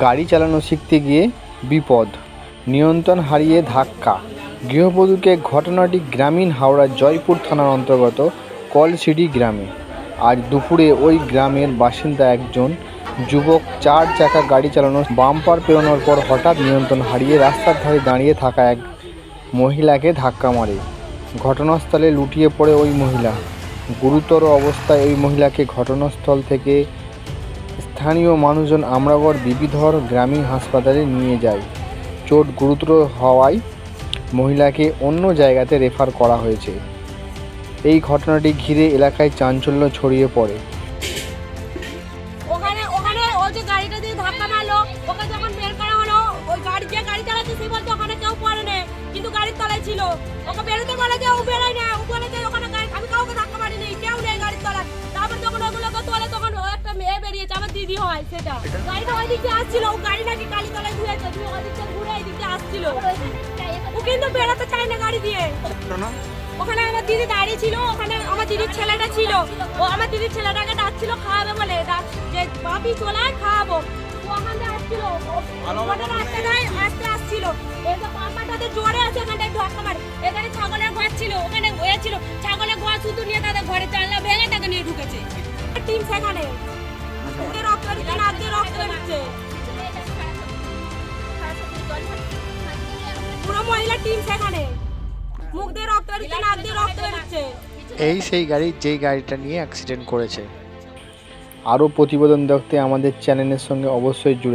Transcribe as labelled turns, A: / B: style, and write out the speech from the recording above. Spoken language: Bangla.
A: গাড়ি চালানো শিখতে গিয়ে বিপদ। নিয়ন্ত্রণ হারিয়ে ধাক্কা। গৃহবধূকে ঘটনাটি গ্রামীণ হাওড়ার জয়পুর থানার অন্তর্গত কলসিডি গ্রামে। আজ দুপুরে ওই গ্রামের বাসিন্দা একজন যুবক চার চাকা গাড়ি চালানো, বাম্পার পেরোনোর পর হঠাৎ নিয়ন্ত্রণ হারিয়ে রাস্তার ধারে দাঁড়িয়ে থাকা এক মহিলাকে ধাক্কা মারে। ঘটনাস্থলে লুটিয়ে পড়ে ওই মহিলা। গুরুতর অবস্থায় ওই মহিলাকে ঘটনাস্থল থেকে স্থানীয় মানুষজন আমরাগড় বিবিধর গ্রামীণ হাসপাতালে নিয়ে যায়। চোট গুরুতর হওয়ায় মহিলাকে অন্য জায়গাতে রেফার করা হয়েছে। এই ঘটনাটি ঘিরে এলাকায় চাঞ্চল্য ছড়িয়ে পড়ে।
B: ছিল। ওকে বেরোতে বলে যে ও বেরোয় না। বেরিয়েছে আমার দিদি হয় সেটা। গাড়িটা ওই দিক আসছিল ও গাড়ি নাকি কালী তলায় ঘুরেছে তুই ওই দিক ঘুরে এই আসছিল। ও কিন্তু বেরোতে চায় না গাড়ি দিয়ে। ওখানে আমার দিদি দাঁড়িয়ে ছিল ওখানে আমার দিদির ছেলেটা ছিল। ও আমার দিদির ছেলেটাকে ডাকছিল খাওয়াবে বলে। যে বাপি চলে আয় খাওয়াবো। ও ওখান আসছিল রাস্তা দেয় আসতে আসছিল। জোরে আছে ওখানটায় ধাক্কা মারে এখানে ছাগলের ঘর ছিল ওখানে মহিলা টিম সেখানে মুখ দিয়ে রক্ত বেরোচ্ছে, নাক দিয়ে রক্ত বেরোচ্ছে।
A: এই সেই গাড়ি, যেই গাড়িটা নিয়ে অ্যাক্সিডেন্ট করেছে। আরও প্রতিবেদন দেখতে আমাদের চ্যানেলের সঙ্গে অবশ্যই জুড়ে